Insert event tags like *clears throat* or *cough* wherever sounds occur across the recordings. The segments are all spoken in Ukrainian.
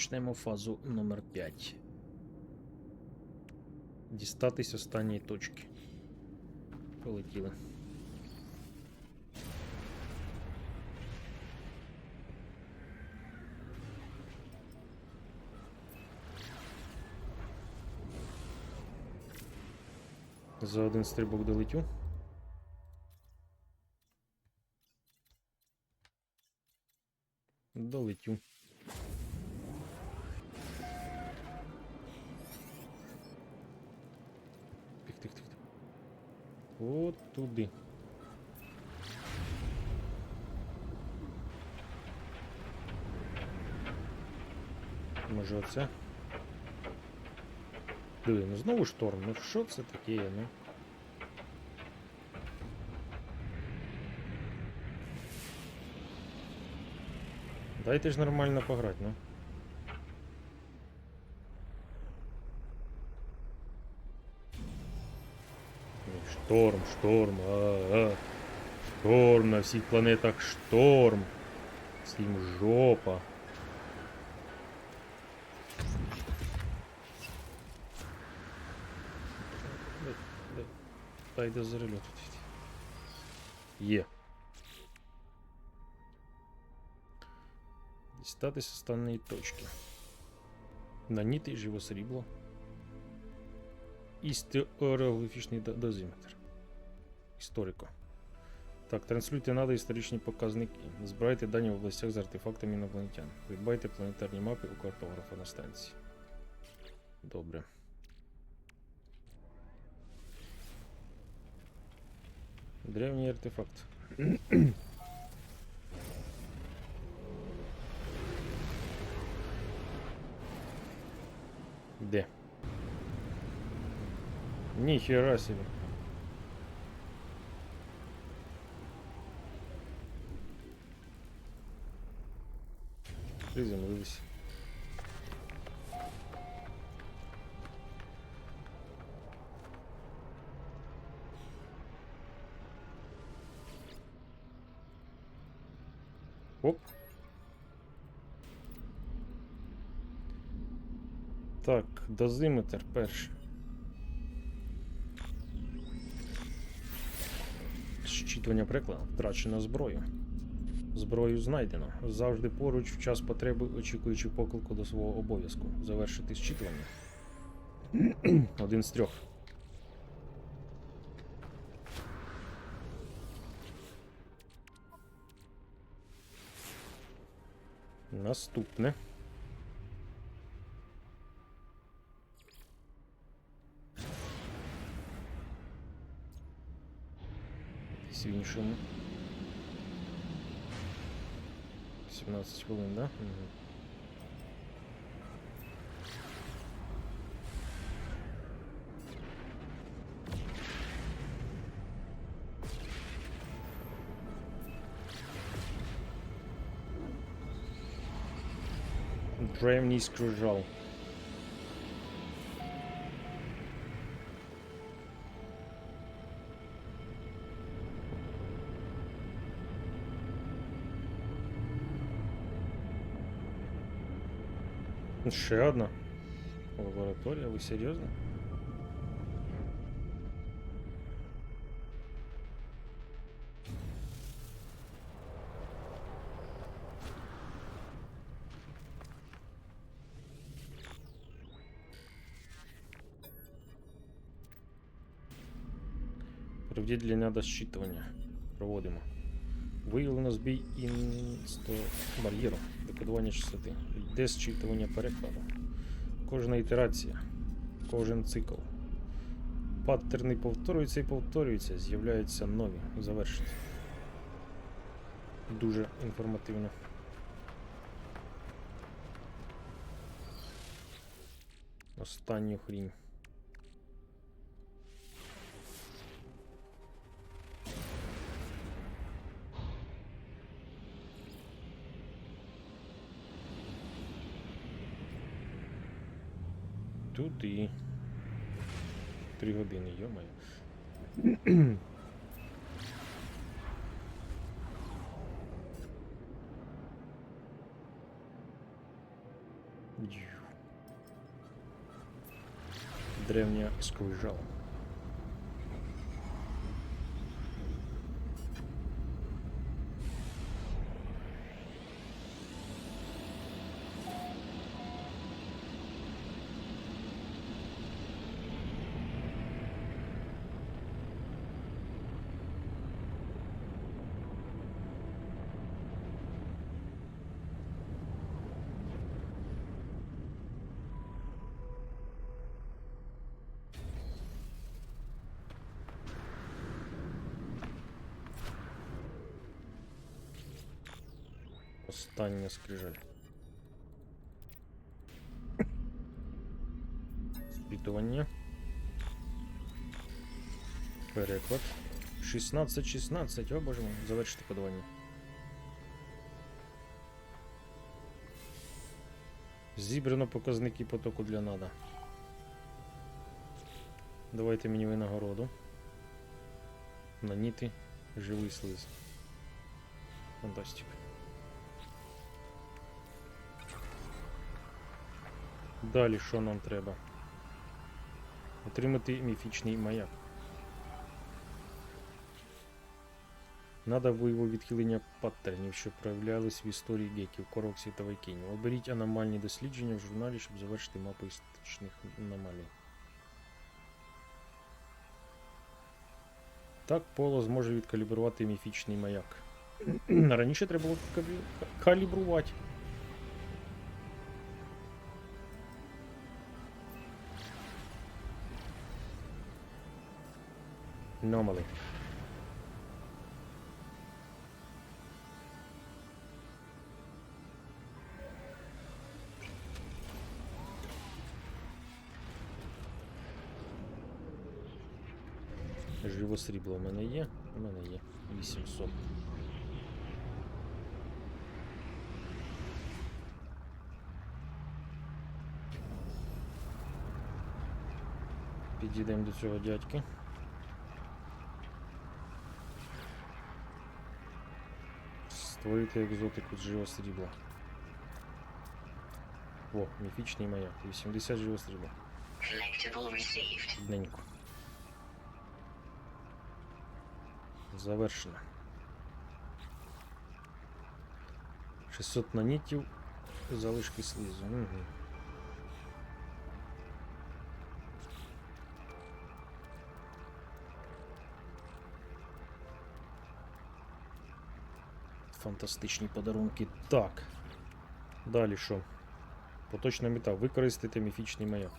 Почнемо фазу номер 5. Дістатись останньої точки. Полетіли. За один стрибок долетю. Долетю. От туди. Може оце? Диви, ну знову шторм. Ну що це таке, ну? Дайте ж нормально пограти, ну. Шторм, шторм, а, а. Шторм на всіх планетах шторм. Всім жопа. Де- де- Та йде за рельот. Є. Дістатися останньої точки. Наніти живо срібло. Істеореографічний до- дозиметр. Історико. Так, транслюйте надо історичні показники. Збирайте дані в областях з артефактами інопланетян. Придбайте планетарні мапи у картографа на станції. Добре. Древній артефакт. Де? Ніхера собі. Приземлились. Оп. Так, дозиметр перший. Щитування прикладу. Втрачено зброю. Зброю знайдено. Завжди поруч в час потреби, очікуючи поклику до свого обов'язку. Завершити щитування. *clears throat* Один з трьох. Наступне. Іншому. 17 хвилин, да? Угу. Древній скрижал. Ще одна. Лабораторія, ви серйозно? Проведіть для надо щитування. Проводимо. Виявлено збій інсто бар'єру. Декодування частоти. Йде зчитування перекладу. Кожна ітерація, кожен цикл. Паттерни повторюються і повторюються, з'являються нові. Завершити. Дуже інформативно. Останню хрінь. Тут і. Три години, йомаю. Древняя Древня Остання скрижаль. Спитування. Переклад. 16-16. О боже мой, завершити кодування. Зібрано показники потоку для нада. Давайте мені винагороду. Наніти живий слиз. Фантастика. Далі що нам треба? Отримати міфічний маяк. Надо вияву відхилення паттернів, що проявлялись в історії геків, короксів та вайкінів. Оберіть аномальні дослідження в журналі, щоб завершити мапу історичних аномалій. Так Поло зможе відкалібрувати міфічний маяк. *clears throat* Раніше треба було калі- калібрувати. Anomaly. Живо срібло в мене є. У мене є 800. Підійдемо до цього дядьки. Створити екзотику з живого срібла. О, міфічний маяк. 80 живого срібла. Collectible received. Бідненько. Завершено. 600 нанітів. Залишки слизу. Угу. Фантастичні подарунки. Так. Далі що? Поточна мета. Використати міфічний маяк.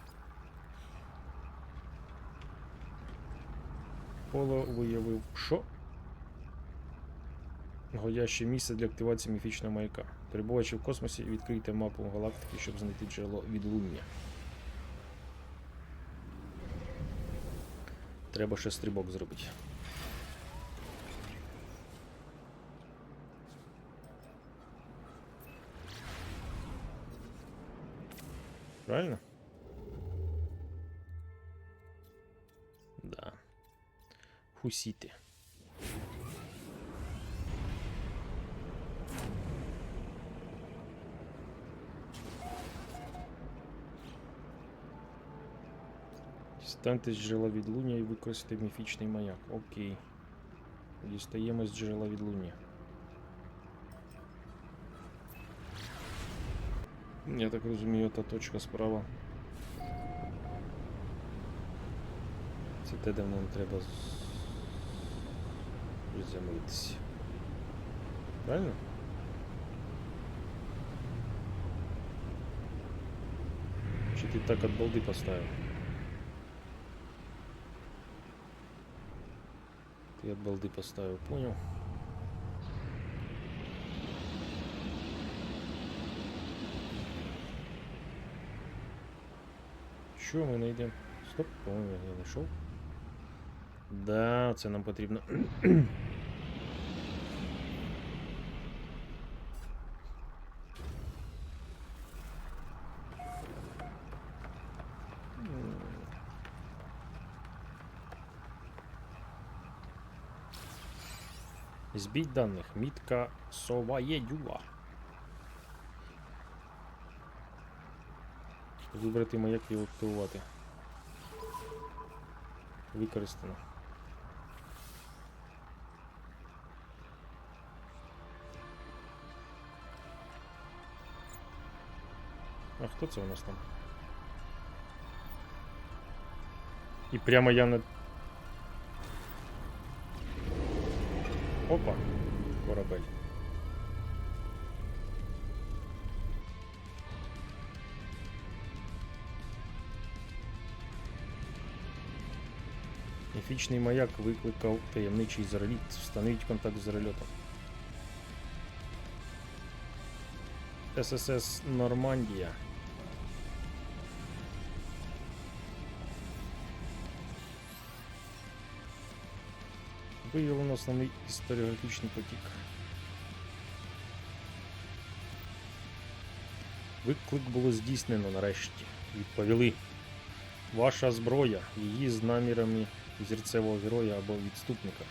Поло виявив, що? Годяще місце для активації міфічного маяка. Перебуваючи в космосі, відкрийте мапу галактики, щоб знайти джерело відлуння. Треба ще стрибок зробити. Правильно? Да. Хусіти. Дістаньте з джерела відлуння і використати міфічний маяк. Окей. Дістаємо з джерела відлуння. Я так розумію, та точка справа. Це те, де нам треба приземлитися. Правильно? Чи ти так от балди поставив? Ти от балди поставив, понял? Що ми знайдемо? Стоп, по-моєму, я знайшов. Да, це нам потрібно. Збіть даних. Мітка сова. Вибрати маяк і активувати. Використано. А хто це у нас там? І прямо я на. Опа! Корабель. Міфічний маяк викликав таємничий зареліт. Встановіть контакт з зарельотом. ССС Нормандія. Виявлено основний історіографічний потік. Виклик було здійснено нарешті. Відповіли. Ваша зброя, її з намірами зірцевого героя або відступника.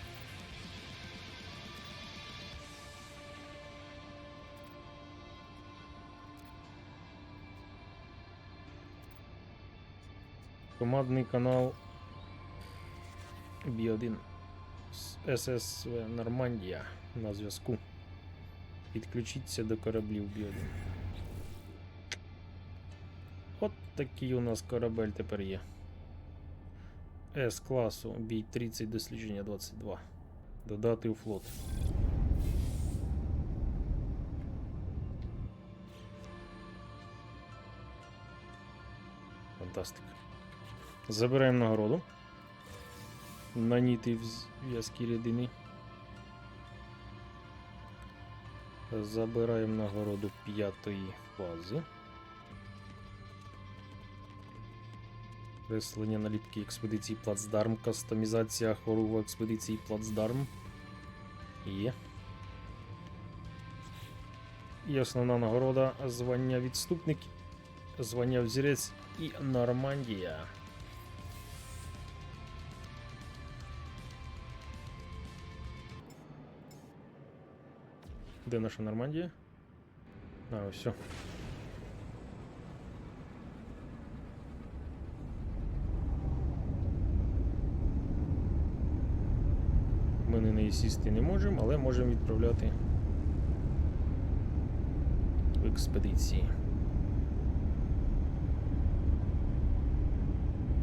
Командний канал B1 з ССВ Нормандія на зв'язку. Підключіться до кораблів B1. От такий у нас корабель тепер є. С класу бій 30 дослідження 22. Додати у флот. Фантастика. Забираємо нагороду. Наніти в зв'язки рідини. Забираємо нагороду п'ятої фази. Креслення наліпки експедиції Плацдарм, кастомізація хоруву експедиції Плацдарм. Є. І основна нагорода звання відступник, звання взірець і Нормандія. Де наша Нормандія? А, все. Ми на неї сісти не можемо, але можемо відправляти в експедиції.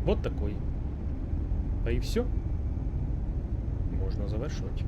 Вот такой. Та і все. Можна завершувати.